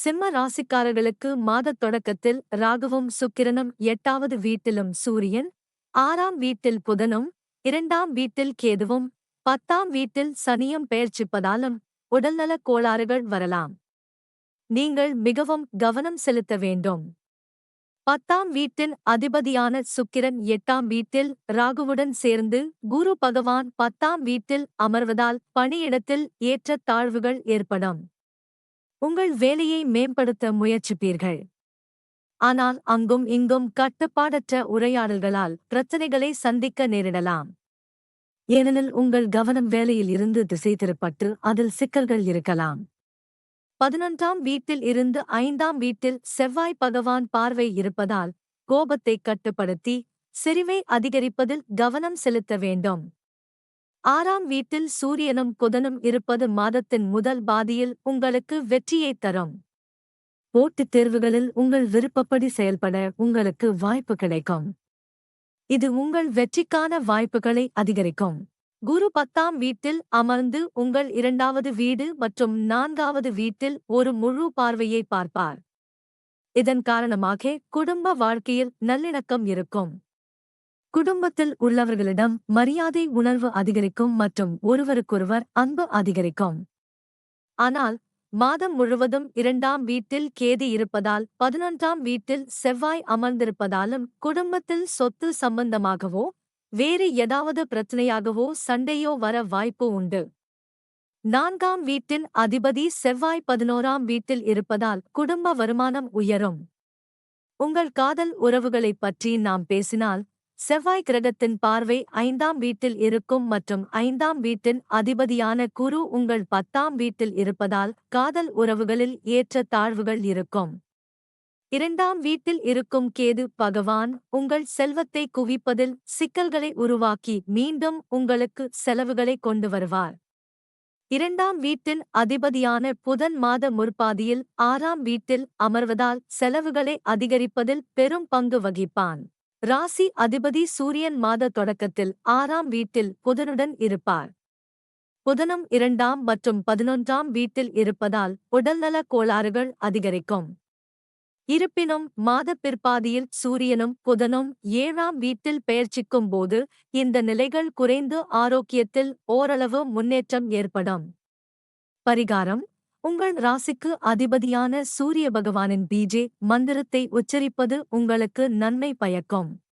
சிம்ம ராசிக்காரர்களுக்கு மாதத் தொடக்கத்தில் ராகுவும் சுக்கிரனும் எட்டாவது வீட்டிலும் சூரியன் ஆறாம் வீட்டில் புதனும் இரண்டாம் வீட்டில் கேதுவும் பத்தாம் வீட்டில் சனியும் பெயர்ச்சிப்பதாலும் உடல்நலக் கோளாறுகள் வரலாம். நீங்கள் மிகவும் கவனம் செலுத்த வேண்டும். பத்தாம் வீட்டின் அதிபதியான சுக்கிரன் எட்டாம் வீட்டில் ராகுவுடன் சேர்ந்து குரு பகவான் பத்தாம் வீட்டில் அமர்வதால் பணியிடத்தில் ஏற்ற தாழ்வுகள் ஏற்படும். உங்கள் வேலையை மேம்படுத்த முயற்சிப்பீர்கள். ஆனால் அங்கும் இங்கும் கட்டுப்பாடற்ற உரையாடல்களால் பிரச்சனைகளை சந்திக்க நேரிடலாம். ஏனெனில் உங்கள் கவனம் வேலையில் இருந்து திசை திருப்பட்டு அதில் சிக்கல்கள் இருக்கலாம். பதினொன்றாம் வீட்டில் இருந்து ஐந்தாம் வீட்டில் செவ்வாய் பகவான் பார்வை இருப்பதால் கோபத்தை கட்டுப்படுத்தி செறிவை அதிகரிப்பதில் கவனம் செலுத்த வேண்டும். ஆறாம் வீட்டில் சூரியனும் புதனும் இருப்பது மாதத்தின் முதல் பாதியில் உங்களுக்கு வெற்றியைத் தரும். போட்டித் தேர்வுகளில் உங்கள் விருப்பப்படி செயல்பட உங்களுக்கு வாய்ப்பு கிடைக்கும். இது உங்கள் வெற்றிக்கான வாய்ப்புகளை அதிகரிக்கும். குரு பத்தாம் வீட்டில் அமர்ந்து உங்கள் இரண்டாவது வீடு மற்றும் நான்காவது வீட்டில் ஒரு முழு பார்வையை பார்ப்பார். இதன் காரணமாக குடும்ப வாழ்க்கையில் நல்லிணக்கம் இருக்கும். குடும்பத்தில் உள்ளவர்களிடம் மரியாதை உணர்வு அதிகரிக்கும் மற்றும் ஒருவருக்கொருவர் அன்பு அதிகரிக்கும். ஆனால் மாதம் முழுவதும் இரண்டாம் வீட்டில் கேதி இருப்பதால் பதினொன்றாம் வீட்டில் செவ்வாய் அமர்ந்திருப்பதாலும் குடும்பத்தில் சொத்து சம்பந்தமாகவோ வேறு ஏதாவது பிரச்சனையாகவோ சண்டையோ வர வாய்ப்பு உண்டு. நான்காம் வீட்டின் அதிபதி செவ்வாய் பதினோராம் வீட்டில் இருப்பதால் குடும்ப வருமானம் உயரும். உங்கள் காதல் உறவுகளைப் பற்றி நாம் பேசினால் செவ்வாய் கிரகத்தின் பார்வை ஐந்தாம் வீட்டில் இருக்கும் மற்றும் ஐந்தாம் வீட்டின் அதிபதியான குரு உங்கள் பத்தாம் வீட்டில் இருப்பதால் காதல் உறவுகளில் ஏற்ற தாழ்வுகள் இருக்கும். இரண்டாம் வீட்டில் இருக்கும் கேது பகவான் உங்கள் செல்வத்தை குவிப்பதில் சிக்கல்களை உருவாக்கி மீண்டும் உங்களுக்கு செலவுகளை கொண்டு வருவார். இரண்டாம் வீட்டின் அதிபதியான புதன் மாத முற்பாதியில் ஆறாம் வீட்டில் அமர்வதால் செலவுகளை அதிகரிப்பதில் பெரும் பங்கு வகிப்பான். ராசி அதிபதி சூரியன் மாத தொடக்கத்தில் ஆறாம் வீட்டில் புதனுடன் இருப்பார். புதனும் இரண்டாம் மற்றும் பதினொன்றாம் வீட்டில் இருப்பதால் உடல்நல கோளாறுகள் அதிகரிக்கும். இருப்பினும் மாத பிற்பாதியில் சூரியனும் புதனும் ஏழாம் வீட்டில் பெயர்ச்சிக்கும் போது இந்த நிலைகள் குறைந்து ஆரோக்கியத்தில் ஓரளவு முன்னேற்றம் ஏற்படும். பரிகாரம் உங்கள் ராசிக்கு அதிபதியான சூரிய பகவானின் பீஜே மந்திரத்தை உச்சரிப்பது உங்களுக்கு நன்மை பயக்கும்.